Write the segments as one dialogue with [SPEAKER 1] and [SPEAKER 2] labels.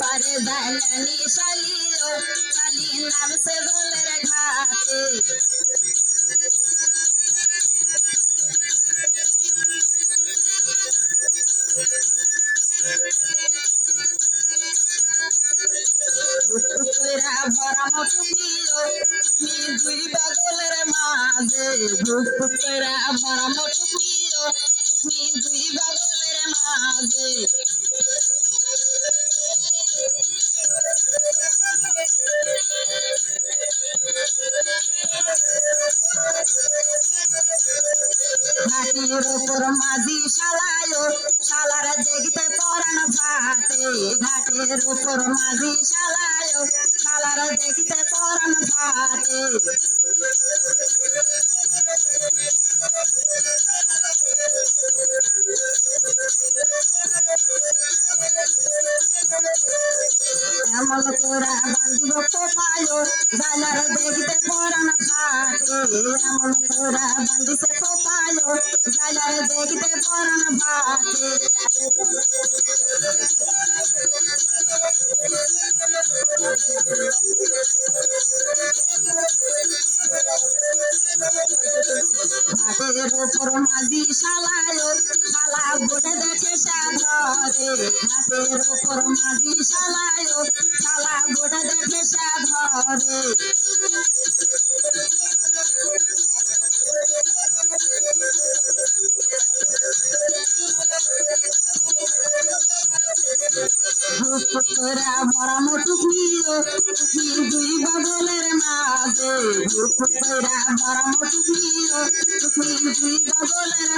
[SPEAKER 1] পারে দালানি শালি শালি নামছে দোলের ঘাটে। কইরা ভরা ও তুমি দুই বাগলের মাঝে ভুক ঘাটির উপর মাঝি শালায়ো শালার দেখতে পরান ভাতে। ঘাটের উপর মাঝি শালায়ো শালার দেখতে পরান ভাতে। জালার দেখতে পরান ভাতে এমন তোরা বান্ধিছে কোপায়ো জালার দেখতে পরান ভাতে ঘাটের উপর মাঝি শালায়ো, শালা বোটে দেখে সাধরে ঘাটের উপর মাঝি শালায়ো, শালা সাধরে তোরা ভরা টুকনি টুকনি দুই বাবলের মাঝে তোরা ভরা টুকনি টুকনি দুই বাবলের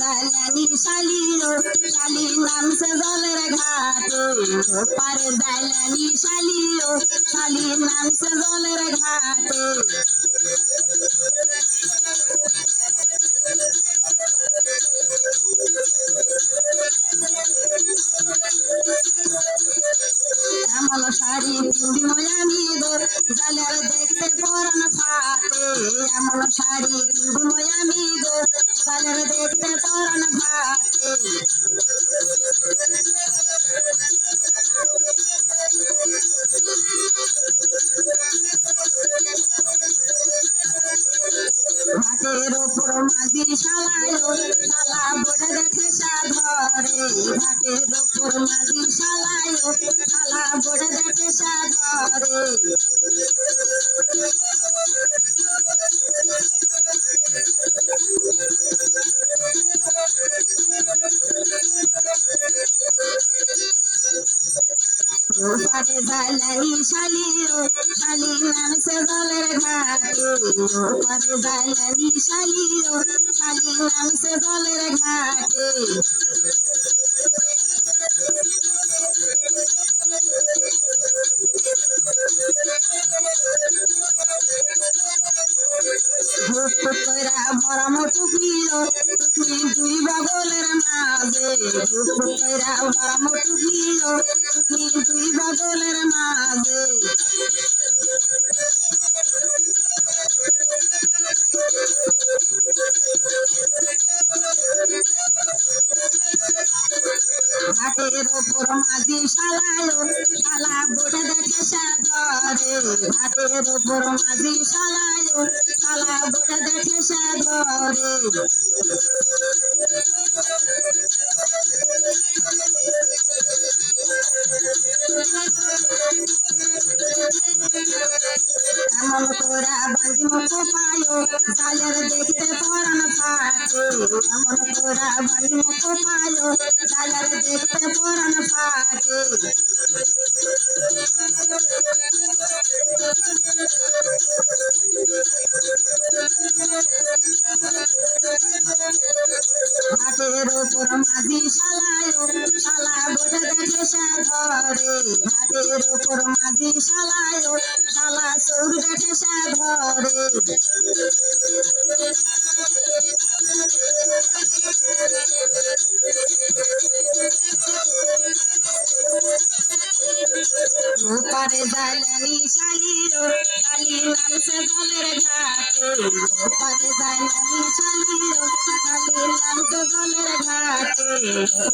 [SPEAKER 1] দালানি শালিও শালি নামছে জলের ঘাটে ওপারে দালানি শালিও শালি নামছে জলের ঘাটে এমন শাড়ি পিন্দি আমি গো জালের দেখতে পরান ফাটে এমন শাড়ি পিন্দি আমি গো জালের দেখতে পরান ভাতে। ঘাটের ওপর মাঝি শালায়ো শালা বোটে দেখে সাধরে ঘাটের ওপারে জালানি শালিও শালি নামছে জলের ঘাটে। ওপারে জালানি শালিও শালি নামছে জলের ঘাটে। কইরা ভরা টুকরিও টুকরি দুই বাগলের মাঝে। কইরা ভরা টুকরিও টুকরি মাঝি শালায়ো শালা বোটে দেখে সাধরে ঘাটের ওপর মাঝি এমন তোরা বাজি মতো পায়ো জালের দেখতে পরান ফাটে ঘাটের ওপর মাঝি শালায়ো শালা বোটে দেখে সাধরে ঘাটের ওপর মাঝি শালায়ো শালা সৌর দেখে সাধরে ওপারে জালানি শালিরো শালি নামছে জলের ঘাটে। জানি জালানি শালিরো শালি নামছে জলের ঘাটে।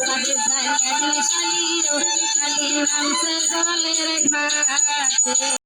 [SPEAKER 1] জানি জালানি শালি নামছে জলের ঘাটে।